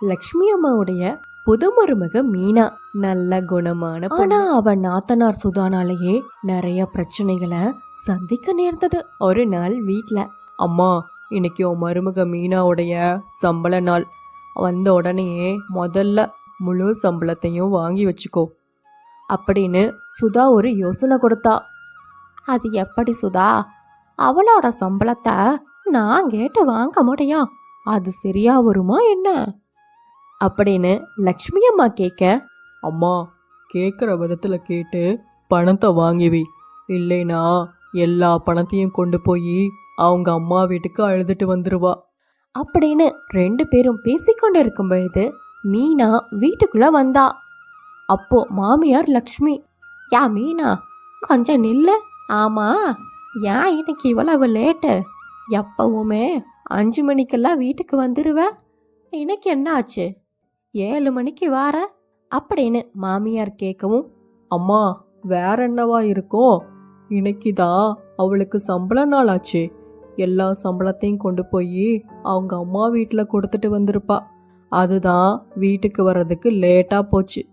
லக்ஷ்மி அம்மாவுடைய புது மருமக மீனா. நல்ல குணமான ஆனா அவ நாத்தனார் சுதானாலேயே நிறைய பிரச்சனைகளை சந்திக்க நேர்ந்தது. ஒரு நாள் வீட்ல அம்மா இன்னைக்கு உன் மருமக மீனாவுடைய சம்பள நாள். வந்த உடனேயே முதல்ல முழு சம்பளத்தையும் வாங்கி வச்சுக்கோ. அப்படின்னு சுதா ஒரு யோசனை கொடுத்தா. அது எப்படி சுதா? அவளோட சம்பளத்தை நான் கேட்டு வாங்க முடியும் அது சரியா வருமா என்ன? அப்படின்னு லக்ஷ்மி அம்மா கேட்க அம்மா கேட்குற விதத்தில் கேட்டு பணத்தை வாங்கி வை. இல்லைனா எல்லா பணத்தையும் கொண்டு போய் அவங்க அம்மா வீட்டுக்கு அழுதுட்டு வந்துருவா. அப்படின்னு ரெண்டு பேரும் பேசிக்கொண்டு இருக்கும் பொழுது மீனா வீட்டுக்குள்ள வந்தா. அப்போ மாமியார் லக்ஷ்மி யா மீனா கொஞ்சம் நில்லு. ஆமா ஏன் இன்னைக்கு இவ்வளவு லேட்டு. எப்பவுமே அஞ்சு மணிக்கெல்லாம் வீட்டுக்கு வந்துருவ. இன்னைக்கு என்ன ஆச்சு ஏழு மணிக்கு வார? அப்படின்னு மாமியார் கேட்கவும் அம்மா வேற என்னவா இருக்கும்? இன்னைக்கு தான் அவளுக்கு சம்பள நாள் ஆச்சு எல்லா சம்பளத்தையும் கொண்டு போய் அவங்க அம்மா வீட்டில் கொடுத்துட்டு வந்திருப்பா. அதுதான் வீட்டுக்கு வர்றதுக்கு லேட்டாக போச்சு.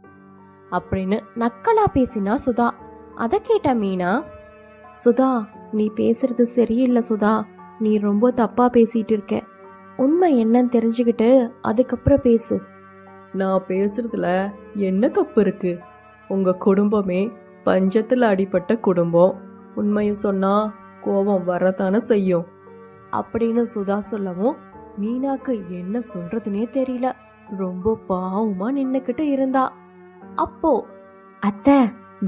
அப்படின்னு நக்கலா பேசினா சுதா. அதை கேட்ட மீனா சுதா நீ பேசுறது சரியில்லை சுதா. நீ ரொம்ப தப்பா பேசிட்டு இருக்க. உண்மை என்னன்னு தெரிஞ்சுக்கிட்டு அதுக்கப்புறம் பேசு. நான் பேசுறதுல என்ன தப்பு இருக்கு? உங்க குடும்பமே பஞ்சத்தில் அடிபட்ட குடும்பம். உண்மையை சொன்னா கோபம் வரத்தானே செய்யும். அப்படின்னு சுதா சொல்லவும் மீனாக்கு என்ன சொல்றதுனே தெரியல. ரொம்ப பாவமா நின்னுக்கிட்டு இருந்தா. அப்போ அத்தை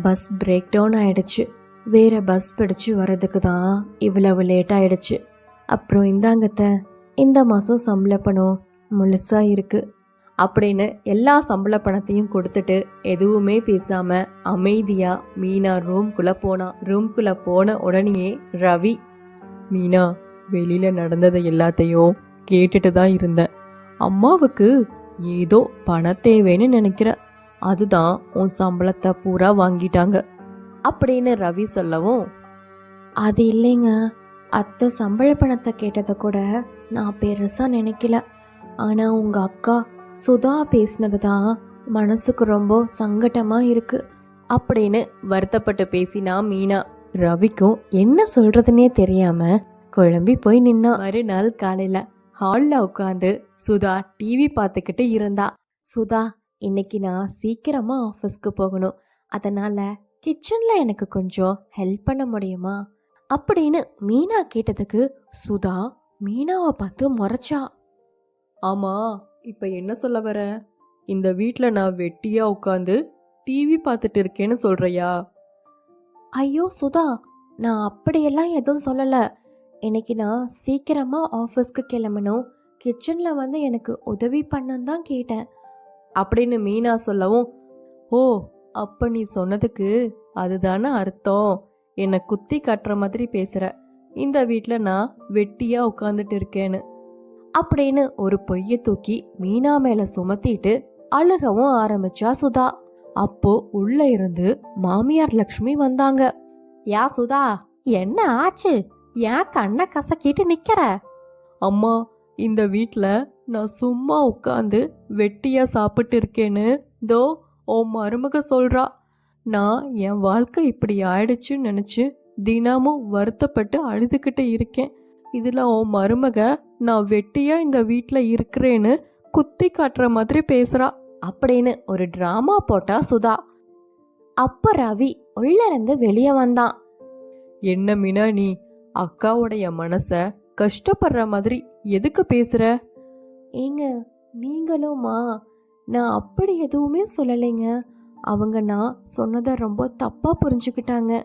பஸ் பிரேக் டவுன் ஆயிடுச்சு. வேற பஸ் பிடிச்சு வர்றதுக்கு தான் இவ்வளவு லேட் ஆயிடுச்சு. அப்புறம் இந்தாங்கத்த இந்த மாசம் சம்பள பணம் முழுசா இருக்கு. அப்படின்னு எல்லா சம்பள பணத்தையும் கொடுத்துட்டு எதுவுமே பேசாம அமைதியா மீனா ரூம்குள்ள போனா. ரூம்குள்ள போன உடனேயே ரவி மீனா வெளியில நடந்ததை எல்லாத்தையும் கேட்டுட்டு தான் இருந்தேன். அம்மாவுக்கு ஏதோ பண தேவைன்னு நினைக்கிற. அதுதான் உன் சம்பளத்தை பூரா வாங்கிட்டாங்க. அப்படின்னு ரவி சொல்லவும் அது இல்லைங்க. அத்தை சம்பள பணத்தை கேட்டதை கூட நான் பெருசா நினைக்கல. ஆனா உங்க அக்கா சுதா பேசினது தான் மனசுக்கு ரொம்ப சங்கடமாக இருக்குது அப்படின்னு வருத்தப்பட்டு பேசினா மீனா. ரவிக்கும் என்ன சொல்கிறதுனே தெரியாமல் குழம்பி போய் நின்னா. மறுநாள் காலையில் ஹாலில் உட்காந்து சுதா டிவி பார்த்துக்கிட்டு இருந்தா. சுதா இன்னைக்கு நான் சீக்கிரமாக ஆஃபீஸ்க்கு போகணும். அதனால் கிச்சனில் எனக்கு கொஞ்சம் ஹெல்ப் பண்ண முடியுமா? அப்படின்னு மீனா கேட்டதுக்கு சுதா மீனாவை பார்த்து முறைச்சா. ஆமாம் இப்ப என்ன சொல்ல வர? இந்த வீட்ல நான் வெட்டியா உட்காந்து டிவி பார்த்துட்டு இருக்கேன்னு சொல்றியா? ஐயோ சுதா நான் அப்படியெல்லாம் எதுவும் சொல்லல. இன்னைக்கு நான் சீக்கிரமா ஆஃபீஸ்க்கு கிளம்பணும். கிச்சன்ல வந்து எனக்கு உதவி பண்ணன்னு தான் கேட்டேன். அப்படின்னு மீனா சொல்லவும் ஓ அப்ப நீ சொன்னதுக்கு அதுதானே அர்த்தம்? என்னை குத்தி காட்டுற மாதிரி பேசுற. இந்த வீட்ல நான் வெட்டியா உட்காந்துட்டு இருக்கேன்னு. அப்படின்னு ஒரு பொய்ய தூக்கி மீனா மேல சுமத்திட்டு அழுகவும் ஆரம்பிச்சா சுதா. அப்போ உள்ள இருந்து மாமியார் லக்ஷ்மி வந்தாங்க. யா சுதா என்ன ஆச்சு? ஏன் கண்ணை கசக்கிட்டு நிக்கிற? அம்மா இந்த வீட்ல நான் சும்மா உட்காந்து வெட்டியா சாப்பிட்டு இருக்கேன்னு தோ ஓ மருமக சொல்றா. நான் என் வாழ்க்கை இப்படி ஆயிடுச்சுன்னு நினைச்சு தினமும் வருத்தப்பட்டு அழுதுகிட்டு இருக்கேன். இதில் உன் மருமக நான் வெட்டியா இந்த வீட்டில் இருக்கிறேன்னு குத்தி காட்டுற மாதிரி பேசுறா அப்படின்னு ஒரு ட்ராமா போட்டா சுதா. அப்ப ரவி உள்ள இருந்து வெளியே வந்தான். என்ன மீனா நீ அக்காவுடைய மனச கஷ்டப்படுற மாதிரி எதுக்கு பேசுற? ஏங்க நீங்களுமா நான் அப்படி எதுவுமே சொல்லலைங்க. அவங்க நான் சொன்னதை ரொம்ப தப்பா புரிஞ்சுக்கிட்டாங்க.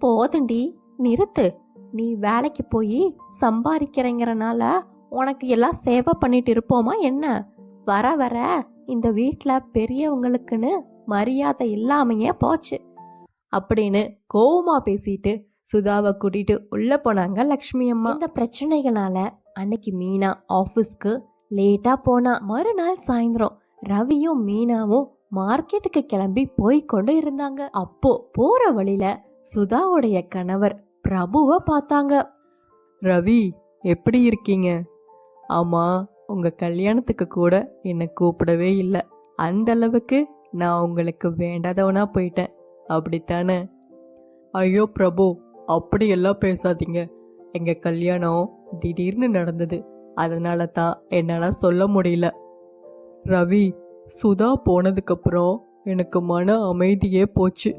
போதண்டி நிறுத்து. நீ வேலைக்கு போய் சம்பாதிக்கிறங்கிறனால உனக்கு எல்லாம் சேவை பண்ணிட்டு இருப்போமா என்ன? வர வர இந்த வீட்டில் பெரியவங்களுக்குன்னு மரியாதை இல்லாமையே போச்சு. அப்படின்னு கோவமா பேசிட்டு சுதாவை கூட்டிட்டு உள்ள போனாங்க லக்ஷ்மி அம்மா. இந்த பிரச்சனைகளால அன்னைக்கு மீனா ஆஃபீஸ்க்கு லேட்டா போனா மறுநாள் சாயந்தரம் ரவியும் மீனாவும் மார்க்கெட்டுக்கு கிளம்பி போய் கொண்டு இருந்தாங்க. அப்போ போற வழியில சுதாவுடைய கணவர் பிரபுவை பார்த்தாங்க. ரவி எப்படி இருக்கீங்க? ஆமா உங்க கல்யாணத்துக்கு கூட என்னை கூப்பிடவே இல்லை. அந்த அளவுக்கு நான் உங்களுக்கு வேண்டாதவனா போயிட்டேன். அப்படித்தானே? ஐயோ பிரபு அப்படியெல்லாம் பேசாதீங்க. எங்க கல்யாணம் திடீர்னு நடந்தது. அதனால தான் என்னால் சொல்ல முடியல. ரவி சுதா போனதுக்கப்புறம் எனக்கு மன அமைதியே போச்சு.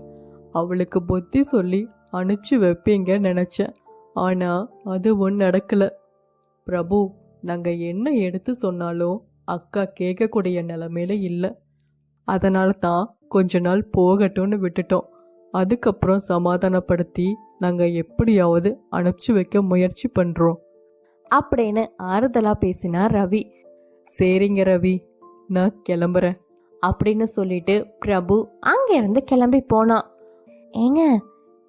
அவளுக்கு புத்தி சொல்லி அனுப்பிச்சு வைப்பீங்க நினச்சேன். ஆனால் அதுவும் நடக்கல. பிரபு நாங்கள் என்ன எடுத்து சொன்னாலும் அக்கா கேட்கக்கூடிய நிலமையில இல்லை. அதனால தான் கொஞ்ச நாள் போகட்டும்னு விட்டுட்டோம். அதுக்கப்புறம் சமாதானப்படுத்தி நாங்கள் எப்படியாவது அனுப்பிச்சு வைக்க முயற்சி பண்ணுறோம் அப்படின்னு ஆறுதலா பேசினார் ரவி. சரிங்க ரவி நான் கிளம்புறேன். அப்படின்னு சொல்லிட்டு பிரபு அங்கிருந்து கிளம்பி போனான். ஏங்க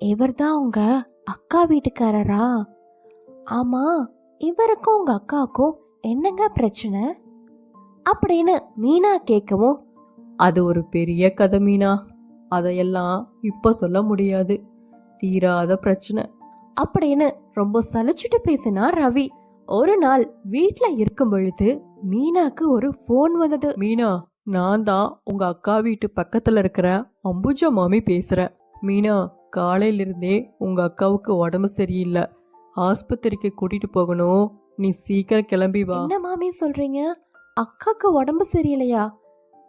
இவர் தான் உங்க அக்கா வீட்டுக்காரரா? ஆமா இவருக்கும் உங்க அக்காவுக்கும் என்னங்க பிரச்சனை? அப்படின்னு மீனா கேட்கவும் அது ஒரு பெரிய கதை மீனா. அதையெல்லாம் இப்ப சொல்ல முடியாது. தீராத பிரச்சனை. அப்படின்னு ரொம்ப சலிச்சுட்டு பேசினா ரவி. ஒரு நாள் வீட்ல இருக்கும் பொழுது மீனாக்கு ஒரு ஃபோன் வந்தது. மீனா நான் தான் உங்க அக்கா வீட்டு பக்கத்துல இருக்கிற அம்புஜா மாமி பேசுறேன். மீனா காலையில இருந்தே உங்க அக்காவுக்கு உடம்பு சரியில்லை. ஆஸ்பத்திரிக்கு கூட்டிட்டு போகணும். நீ சீக்கிரம் கிளம்பி வா. என்ன மாமி சொல்றீங்க? அக்காக்கு உடம்பு சரியில்லையா?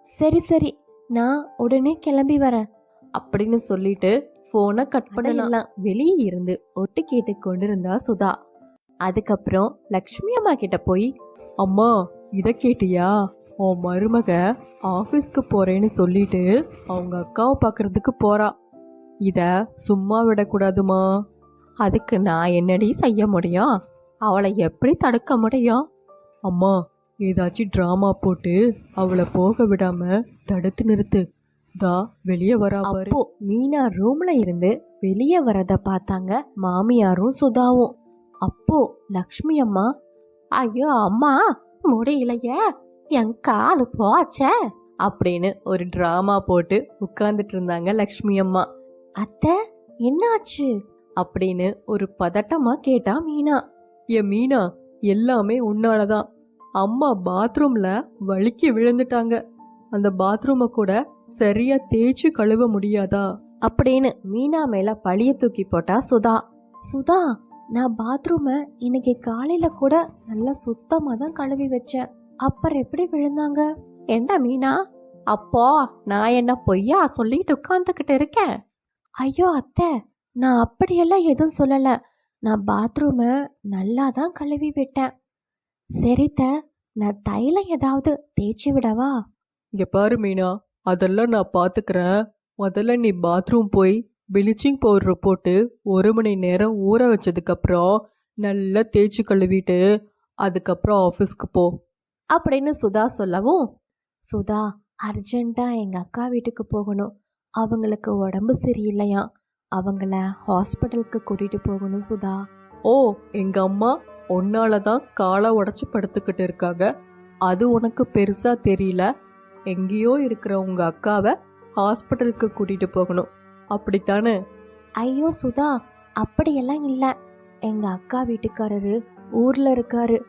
சரி சரி. நான் உடனே கிளம்பி வரேன். அப்படின்னு சொல்லிட்டு போனை கட் பண்ணலாம். வெளியே இருந்து ஒட்டு கேட்டு கொண்டிருந்தா சுதா. அதுக்கப்புறம் லக்ஷ்மி அம்மா கிட்ட போய் அம்மா இத கேட்டியா? உன் மருமக ஆபீஸ்க்கு போறேன்னு சொல்லிட்டு அவங்க அக்காவை பார்க்கறதுக்கு போறா. இத சும்மா விடக்கூடாதுமா? அதுக்கு நான் என்னடி செய்ய முடியும்? அவளை எப்படி தடுக்க முடியும்? அம்மா ஏதாச்சும் ட்ராமா போட்டு அவளை போக விடாம தடுத்து நிறுத்து. தா வெளியே வரா அப்போ மீனா ரூம்ல இருந்து வெளியே வரத பார்த்தாங்க மாமியாரும் சுதாவும். அப்போ லக்ஷ்மி அம்மா ஐயோ அம்மா முடியலையே. என் காலு போச்சே. அப்படின்னு ஒரு டிராமா போட்டு உட்கார்ந்துட்டு இருந்தாங்க லக்ஷ்மி அம்மா. அத்தை என்னாச்சு? அப்படின்னு ஒரு பதட்டமா கேட்டா மீனா. ஏ மீனா எல்லாமே உன்னாலதான் அம்மா பாத்ரூம்ல வழுக்கி விழுந்துட்டாங்க. அந்த பாத்ரூமை கூட சரியா தேய்ச்சி கழுவ முடியாதா? அப்படின்னு மீனா மேல பழிய தூக்கி போட்டா சுதா. சுதா நான் பாத்ரூமை இன்னைக்கு காலையில கூட நல்லா சுத்தமா தான் கழுவி வச்சேன். அப்புறம் எப்படி விழுந்தாங்க? என்ன மீனா அப்போ நான் என்ன பொய்யா சொல்லிட்டு உட்காந்துக்கிட்டு இருக்கேன்? ஐயோ அத்தை நான் அப்படியெல்லாம் எதுவும் சொல்லலை. நான் பாத்ரூமை நல்லா தான் கழுவி விட்டேன். சரித்த நான் தைலம் ஏதாவது தேய்ச்சி விடவா? இங்க பாரு மீனா அதெல்லாம் நான் பாத்துக்கிறேன். முதல்ல நீ பாத்ரூம் போய் ப்ளீச்சிங் பவுடர் போட்டு ஒரு மணி நேரம் ஊற வச்சதுக்கப்புறம் நல்லா தேய்ச்சி கழுவிட்டு அதுக்கப்புறம் ஆஃபீஸ்க்கு போ. அப்படின்னு சுதா சொல்லவும் சுதா அர்ஜெண்ட்டாக எங்கள் அக்கா வீட்டுக்கு போகணும். அவங்களுக்கு உடம்பு சரியில்லையா? அவங்கள ஹாஸ்பிட்டலுக்கு கூட்டிட்டு போகணும் சுதா. ஓ எங்க அம்மா உன்னால தான் காலை உடச்சு படுத்துக்கிட்டு இருக்காங்க. அது உனக்கு பெருசா தெரியல. எங்கேயோ இருக்கிற உங்க அக்காவை ஹாஸ்பிட்டலுக்கு கூட்டிட்டு போகணும். அப்படித்தானே? ஐயோ சுதா அப்படியெல்லாம் இல்ல. எங்க அக்கா வீட்டுக்காரரு ஊர்ல இருக்காரு.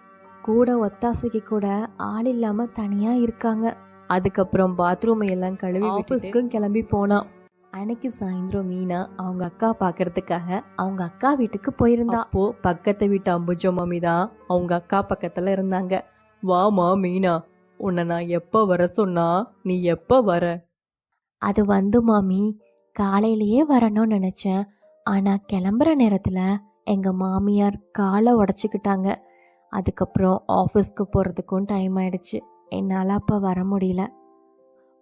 கூட ஒத்தாசைக்கு கூட ஆள் இல்லாம தனியா இருக்காங்க. அதுக்கப்புறம் பாத்ரூம் எல்லாம் கழுவி ஆஃபீஸ்க்கும் கிளம்பி போனான் அன்னைக்கு சாயந்தரம் மீனா அவங்க அக்கா பாக்குறதுக்காக அவங்க அக்கா வீட்டுக்கு போயிருந்தா. அப்போ பக்கத்து வீட்டு அம்புஜோ மாமி தான் அவங்க அக்கா பக்கத்துல இருந்தாங்க. வாமா மீனா உன்னை நான் எப்ப வர சொன்னா நீ எப்ப வர? அது வந்து மாமி காலையிலேயே வரணும்னு நினைச்சேன். ஆனா கிளம்புற நேரத்துல எங்க மாமியார் காலை உடச்சிக்கிட்டாங்க. அதுக்கப்புறம் ஆஃபீஸ்க்கு போறதுக்கும் டைம் ஆயிடுச்சு. என்னால அப்ப வர முடியல.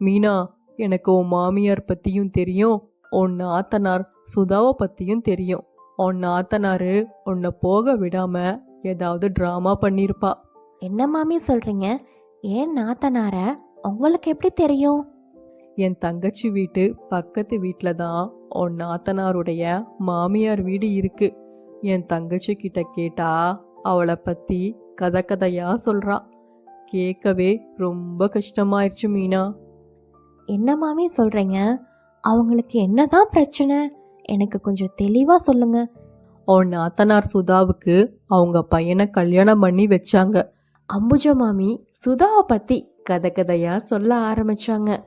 மீனா எனக்கு உன் மாமியார் பத்தியும் தெரியும் உன் நாத்தனார் சுதாவை பத்தியும் தெரியும். உன் நாத்தனாரு உன்னை போக விடாம ஏதாவது டிராமா பண்ணிருப்பா. என்ன மாமி சொல்றீங்க? ஏன் நாத்தனார? உங்களுக்கு எப்படி தெரியும்? என் தங்கச்சி வீட்டு பக்கத்து வீட்டில் தான் உன் நாத்தனாருடைய மாமியார் வீடு இருக்கு. என் தங்கச்சி கிட்ட கேட்டா அவளை பத்தி கதை கதையா சொல்றா. கேட்கவே ரொம்ப கஷ்டமாயிருச்சு மீனா. என்ன மாமி சொல்றீங்க? அவங்களுக்கு என்னதான் பிரச்சனை? எனக்கு கொஞ்சம் தெளிவா சொல்லுங்க. உன் நாத்தனார் சுதாவுக்கு அவங்க பையனை கல்யாணம் பண்ணி வச்சாங்க. அம்புஜா மாமி சுதாவை பத்தி கதை கதையா சொல்ல ஆரம்பிச்சாங்க.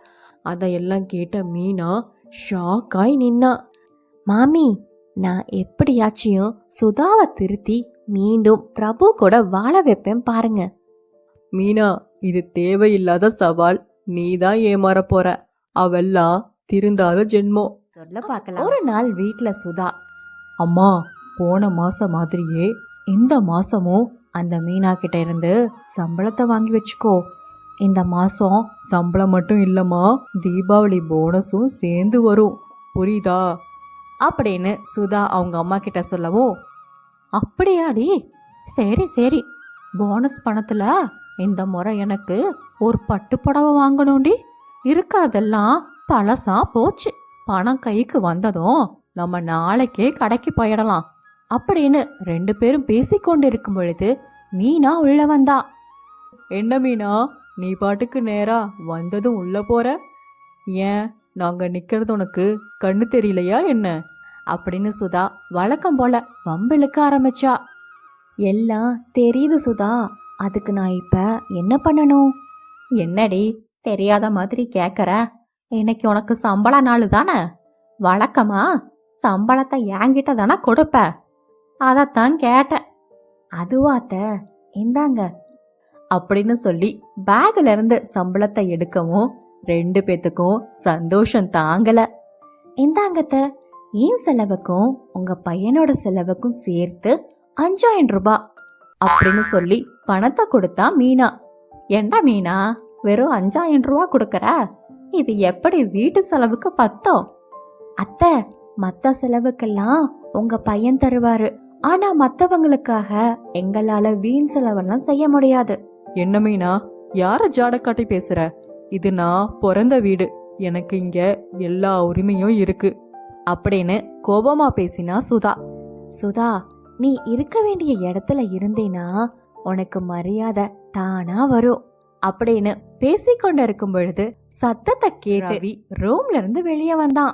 அதையெல்லாம் கேட்ட மீனா ஷாக்காய் நின்னா. மாமி நான் எப்படியாச்சும் சுதாவை திருத்தி மீண்டும் பிரபு கூட வாழ வைப்பேன் பாருங்க. மீனா இது தேவையில்லாத சவால். நீ தான் ஏமாற போற. அவெல்லாம் திருந்தாத ஜென்மம் சொல்ல பார்க்கலாம். ஒரு நாள் வீட்ல சுதா. அம்மா போன மாசம் மாதிரியே இந்த மாசமும் அந்த மீனா கிட்ட இருந்து சம்பளத்தை வாங்கி வச்சுக்கோ. இந்த மாசம் சம்பளம் மட்டும் இல்லம்மா தீபாவளி போனஸும் சேர்ந்து வரும். புரியுதா? அப்படின்னு சுதா அவங்க அம்மா கிட்ட சொல்லவும் அப்படியாடி? சரி சரி. போனஸ் பணத்துல இந்த முறை எனக்கு ஒரு பட்டு புடவை வாங்கணும்டி. இருக்கிறதெல்லாம் பழசா போச்சு. பணம் கைக்கு வந்ததும் நம்ம நாளைக்கே கடைக்கு போயிடலாம். அப்படின்னு ரெண்டு பேரும் பேசிக்கொண்டிருக்கும் பொழுது மீனா உள்ள வந்தா. என்ன மீனா நீ பாட்டுக்கு நேரா வந்ததும் உள்ள போற? ஏன் நாங்க நிக்கிறது உனக்கு கண்ணு தெரியலையா என்ன? அப்படின்னு சுதா வழக்கம் போல வம்பிழுக்க ஆரம்பிச்சா. எல்லாம் தெரியுது சுதா. அதுக்கு நான் இப்போ என்ன பண்ணணும்? என்னடி தெரியாத மாதிரி கேட்குற இன்னைக்கு உனக்கு சம்பள நாள் தானே? வழக்கமா? சம்பளத்தை என்கிட்ட தானே கொடுப்ப? அதைத்தான் கேட்டேன். அதுவாத்த இந்தாங்க. அப்படின்னு சொல்லி பேக்ல இருந்து சம்பளத்தை எடுக்கவும் ரெண்டு பேத்துக்கும் சந்தோஷம் தாங்கல. இந்தாங்கத்த என் செலவுக்கும் உங்க பையனோட செலவுக்கும் சேர்த்து அஞ்சாயிரம் ரூபாய். அப்படின்னு சொல்லி பணத்தை கொடுத்தா மீனா. என்ன மீனா வெறும் அஞ்சாயிரம் ரூபா கொடுக்கற? இது எப்படி வீட்டு செலவுக்கு பத்தோ அத்தை மத்த செலவுக்கெல்லாம் உங்க பையன் தருவாரு. ஆனா மத்தவங்களுக்காக எங்களால வீண் செலவெல்லாம் செய்ய முடியாது. என்ன மீனா யார ஜாட காட்டி பேசுற? இது நான் பிறந்த வீடு. எனக்கு இங்க எல்லா உரிமையும் இருக்கு. அப்படின்னு கோபமா பேசினா சுதா. சுதா நீ இருக்க வேண்டிய இடத்துல இருந்தேனா உனக்கு மரியாதை தானா வரும். அப்படின்னு பேசிக்கொண்டு இருக்கும் பொழுது சத்தத்தை கேட்டு ரூம்ல இருந்து வெளியே வந்தான்.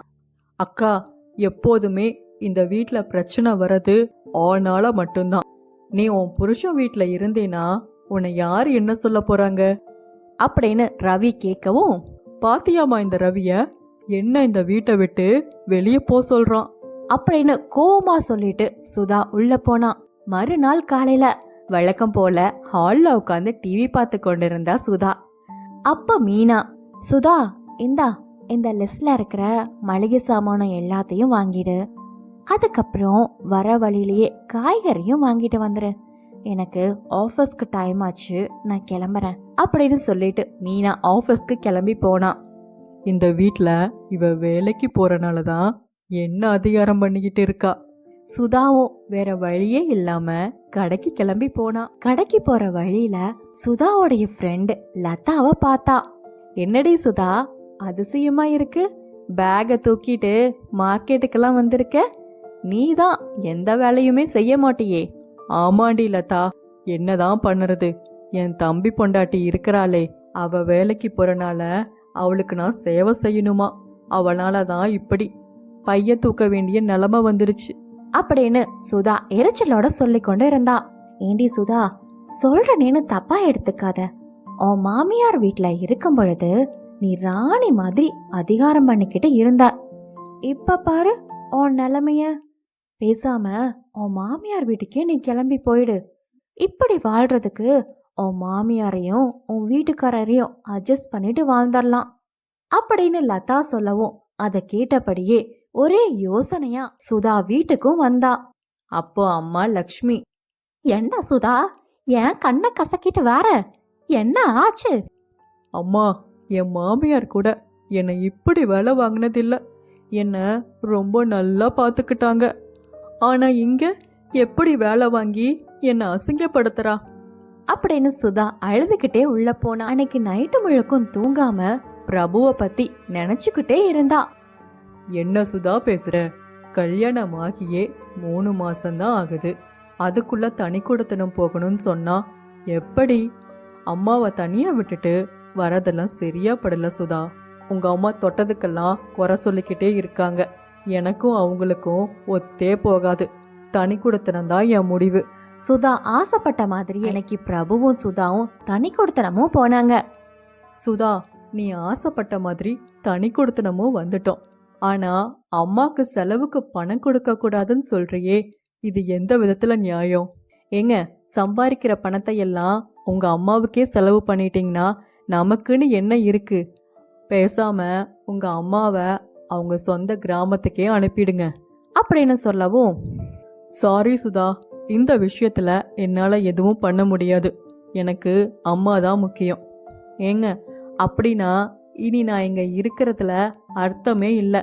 அக்கா எப்போதுமே இந்த வீட்ல பிரச்சனை வர்றது ஆனால மட்டும்தான். நீ உன் புருஷன் வீட்ல இருந்தேனா உன்னை யார் என்ன சொல்ல போறாங்க? அப்படின்னு ரவி கேட்கவும் பாத்தியாமா இந்த ரவிய? என்ன இந்த வீட்டை விட்டு வெளியே போ சொல்றான். அப்படின்னு கோவமா சொல்லிட்டு சுதா உள்ள போனா. மறுநாள் காலையில வழக்கம் போல ஹால்ல உட்காந்து டிவி பார்த்து கொண்டிருந்தா சுதா. அப்ப மீனா சுதா இந்தா இந்த லிஸ்ட்ல இருக்கிற மளிகை சாமானம் எல்லாத்தையும் வாங்கிடு. அதுக்கப்புறம் வர வழியிலேயே காய்கறியும் வாங்கிட்டு வந்துரு. எனக்கு ஆஃபீஸ்க்கு டைம் ஆச்சு நான் கிளம்புறேன் அப்படின்னு சொல்லிட்டு மீனா ஆஃபீஸ்க்கு கிளம்பி போனா. இந்த வீட்டில் இவ வேலைக்கு போறனால தான் என்ன அதிகாரம் பண்ணிக்கிட்டு இருக்கா? சுதாவும் வேற வழியே இல்லாம கடைக்கு கிளம்பி போனா. கடைக்கு போற வழியில சுதாவோடைய ஃப்ரெண்டு லதாவை பார்த்தா. என்னடி சுதா அதிசயமா இருக்கு. பேகை தூக்கிட்டு மார்க்கெட்டுக்கெல்லாம் வந்திருக்க? நீ தான் எந்த வேலையுமே செய்ய மாட்டியே. ஆமாண்டி லதா என்னதான் பண்ணுறது? என் தம்பி பொண்டாட்டி இருக்கிறாளே. அவ வேலைக்கு போறனால அவளுக்கு நான் சேவை செய்யணுமா? அவளால தான் இப்படி பைய தூக்க வேண்டிய நிலமை வந்துருச்சு. அப்படின்னு சுதா எரிச்சலோட சொல்லி கொண்டு இருந்தா. ஏண்டி சுதா சொல்றனேன்னு தப்பா எடுத்துக்காத. உன் மாமியார் வீட்ல இருக்கும் பொழுது நீ ராணி மாதிரி அதிகாரம் பண்ணிக்கிட்டு இருந்த. இப்ப பாரு உன் நிலைமைய. பேசாம உன் மாமியார் வீட்டுக்கே நீ கிளம்பி போயிடு. இப்படி வாழ்றதுக்கு உன் மாமியாரையும் உன் வீட்டுக்காரரையும் அட்ஜஸ்ட் பண்ணிட்டு வாழ்ந்துடலாம். அப்படின்னு லதா சொல்லவும் அதை கேட்டபடியே ஒரே யோசனையா சுதா வீட்டுக்கும் வந்தா. அப்போ அம்மா லக்ஷ்மி என்ன சுதா ஏன் கண்ணை கசக்கிட்டு வேற என்ன ஆச்சு? அம்மா என் மாமியார் கூட என்னை இப்படி வேலை வாங்கினதில்ல. என்னை ரொம்ப நல்லா பார்த்துக்கிட்டாங்க ஆனா இங்க எப்படி வேலை வாங்கி என்னை அசிங்கப்படுத்துறா? அப்படின்னு சுதா அழுதுகிட்டே உள்ள போனா. அன்னைக்கு நைட்டு முழுக்கும் தூங்காம பிரபுவை பத்தி நினைச்சுக்கிட்டே இருந்தா. என்ன சுதா பேசுற? கல்யாணம் ஆகியே மூணு மாசம்தான் ஆகுது. அதுக்குள்ள தனி கொடுத்தனம் போகணும்னு சொன்னா எப்படி? அம்மாவை தனியா விட்டுட்டு வரதெல்லாம் சரியா படல சுதா. உங்க அம்மா தொட்டதுக்கெல்லாம் குறை சொல்லிக்கிட்டே இருக்காங்க. எனக்கும் அவங்களுக்கும் ஒத்தே போகாது. தனி கொடுத்தனம் தான் என் முடிவு. சுதா ஆசைப்பட்ட மாதிரி எனக்கு பிரபுவும் சுதாவும் தனி கொடுத்தனமும் போனாங்க. சுதா நீ ஆசைப்பட்ட மாதிரி தனி கொடுத்தனமும் வந்துட்டோம். ஆனா அம்மாக்கு செலவுக்கு பணம் கொடுக்க கூடாதுன்னு சொல்றியே இது எந்த விதத்துல நியாயம்? ஏங்க சம்பாதிக்கிற பணத்தை எல்லாம் உங்க அம்மாவுக்கே செலவு பண்ணிட்டீங்கன்னா நமக்குன்னு என்ன இருக்கு? பேசாம உங்க அம்மாவை அவங்க சொந்த கிராமத்துக்கே அனுப்பிடுங்க. அப்படின்னு சொல்லவும் சாரி சுதா இந்த விஷயத்துல என்னால எதுவும் பண்ண முடியாது. எனக்கு அம்மா தான் முக்கியம். ஏங்க அப்படின்னா இனி நான் இங்க இருக்கிறதுல அர்த்தமே இல்லை.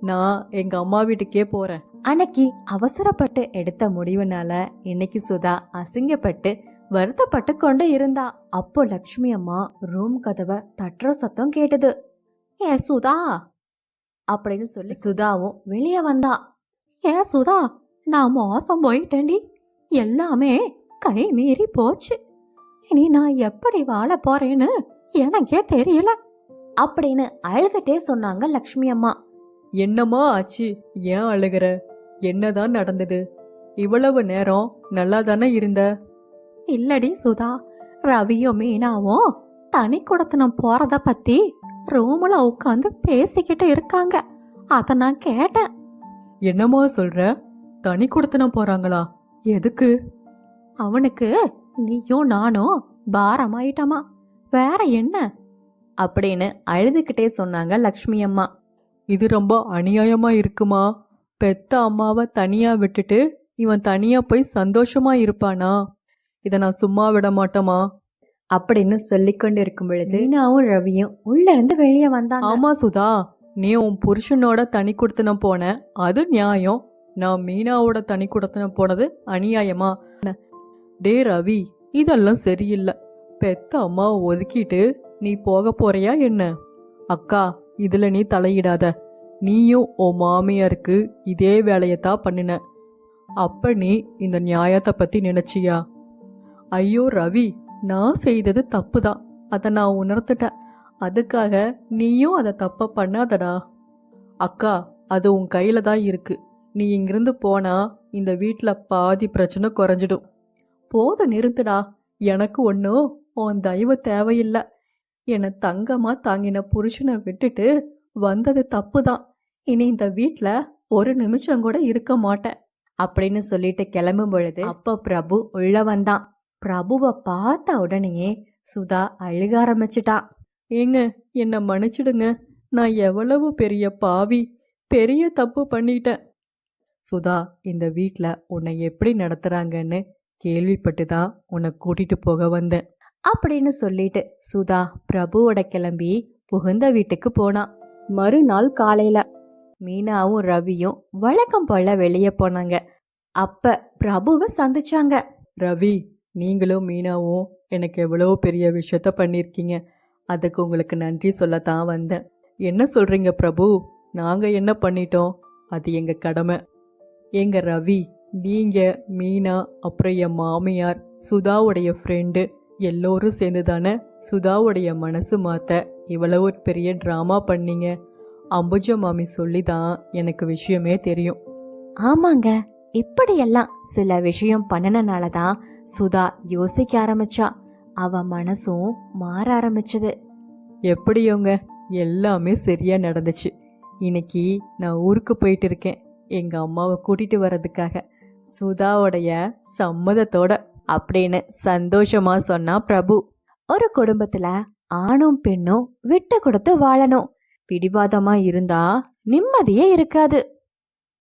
நான் எங்க அம்மா வீட்டுக்கே போறேன். அன்னைக்கு அவசரப்பட்டு எடுத்த முடிவுனால இன்னைக்கு சுதா அசிங்கப்பட்டு வருத்தப்பட்டு கொண்டு இருந்தா. அப்போ லக்ஷ்மி அம்மா ரூம் கதவை தட்டுற சத்தம் கேட்டது. ஏ சுதா! அப்படின்னு சொல்லி சுதாவும் வெளியே வந்தா. ஏ சுதா நான் மோசம் போயிட்டேன்டி. எல்லாமே கை மீறி போச்சு. இனி நான் எப்படி வாழ போறேன்னு எனக்கே தெரியல. அப்படின்னு அழுதுட்டே சொன்னாங்க லக்ஷ்மி அம்மா. என்னம்மா ஆச்சு? ஏன் அழுகிற? என்னதான் நடந்தது? இவ்வளவு நேரம் நல்லா தானே இருந்த? இல்லடி சுதா ரவியும் மீனாவும் தனி குடத்தனம் போறத பத்தி ரூம்ல உட்காந்து பேசிக்கிட்டு இருக்காங்க. அத நான் கேட்டேன். என்னம்மா சொல்ற? தனி கொடுத்தனம் போறாங்களா? எதுக்கு? அவனுக்கு நீயும் நானும் பாரமாயிட்டமா. வேற என்ன? அப்படின்னு அழுதுகிட்டே சொன்னாங்க லக்ஷ்மி அம்மா. இது ரொம்ப அநியாயமா இருக்குமா? பெத்த அம்மாவை தனியா விட்டுட்டு இவன் தனியா போய் சந்தோஷமா இருப்பானா? இதை நான் சும்மா விட மாட்டோமா அப்படின்னு சொல்லிக்கொண்டு இருக்கும் பொழுது மீனாவும் ரவியும் உள்ள இருந்து வெளியே வந்தாங்க. ஆமா சுதா நீ உன் புருஷனோட தனி கொடுத்தனம் போன அது நியாயம். நான் மீனாவோட தனி கொடுத்தனம் போனது அநியாயமா? டே ரவி இதெல்லாம் சரியில்லை. பெத்த அம்மாவை ஒதுக்கிட்டு நீ போக போறியா என்ன? அக்கா இதுல நீ தலையிடாத. நீயும் உன் மாமியாருக்கு இதே வேலையத்தான் பண்ணின. அப்ப நீ இந்த நியாயத்தை பத்தி நினைச்சியா? ஐயோ ரவி நான் செய்தது தப்பு தான் அதை நான் உணர்த்துட்டேன் அதுக்காக நீயும் அதை தப்ப பண்ணாதடா. அக்கா அது உன் கையில தான் இருக்கு. நீ இங்கிருந்து போனா இந்த வீட்டில் பாதி பிரச்சனை குறைஞ்சிடும். போத நிறுத்துடா. எனக்கு ஒன்றும் உன் தயவு தேவையில்லை. என்னை தங்கமா தாங்கின புருஷனை விட்டுட்டு வந்தது தப்பு தான் இனி இந்த வீட்டில் ஒரு நிமிஷம் கூட இருக்க மாட்டேன். அப்படின்னு சொல்லிட்டு கிளம்பும் பொழுது அப்போ பிரபு உள்ள வந்தான். பிரபுவை பார்த்த உடனேயே சுதா அழுக ஆரம்பிச்சிட்டான் ஏங்க என்னை மன்னிச்சிடுங்க. நான் எவ்வளவு பெரிய பாவி பெரிய தப்பு பண்ணிட்டேன். சுதா இந்த வீட்டில் உன்னை எப்படி நடத்துகிறாங்கன்னு கேள்விப்பட்டு தான் உன்னை கூட்டிகிட்டு போக வந்தேன். அப்படின்னு சொல்லிட்டு சுதா பிரபுவோட கிளம்பி புகுந்த வீட்டுக்கு போனான் மறுநாள் காலையில மீனாவும் ரவியும் வழக்கம் போல வெளியே போனாங்க. அப்ப பிரபுவை சந்திச்சாங்க. ரவி நீங்களும் மீனாவும் எனக்கு எவ்வளோ பெரிய விஷயத்த பண்ணியிருக்கீங்க அதுக்கு உங்களுக்கு நன்றி சொல்லத்தான் வந்தேன். என்ன சொல்றீங்க பிரபு? நாங்க என்ன பண்ணிட்டோம்? அது எங்க கடமை. எங்க ரவி நீங்க மீனா அப்புறம் என் மாமியார் சுதாவுடைய ஃப்ரெண்டு எல்லோரும் சேர்ந்து தானே சுதாவுடைய மனசு மாத்த இவ்வளவு பெரிய ட்ராமா பண்ணீங்க. அம்புஜா மாமி சொல்லி தான் எனக்கு விஷயமே தெரியும். ஆமாங்க இப்படியெல்லாம் சில விஷயம் பண்ணனால தான் சுதா யோசிக்க ஆரம்பிச்சா. அவ மனசும் மாற ஆரம்பிச்சது. எப்படியோங்க எல்லாமே சரியா நடந்துச்சு. இன்னைக்கு நான் ஊருக்கு போயிட்டு இருக்கேன். எங்க அம்மாவை கூட்டிட்டு வர்றதுக்காக. சுதாவுடைய சம்மதத்தோட அப்படின்னு சந்தோஷமா சொன்னா பிரபு. ஒரு குடும்பத்துல ஆணும் பெண்ணும் விட்டு கொடுத்து வாழணும். பிடிவாதமா இருந்தா நிம்மதியே இருக்காது.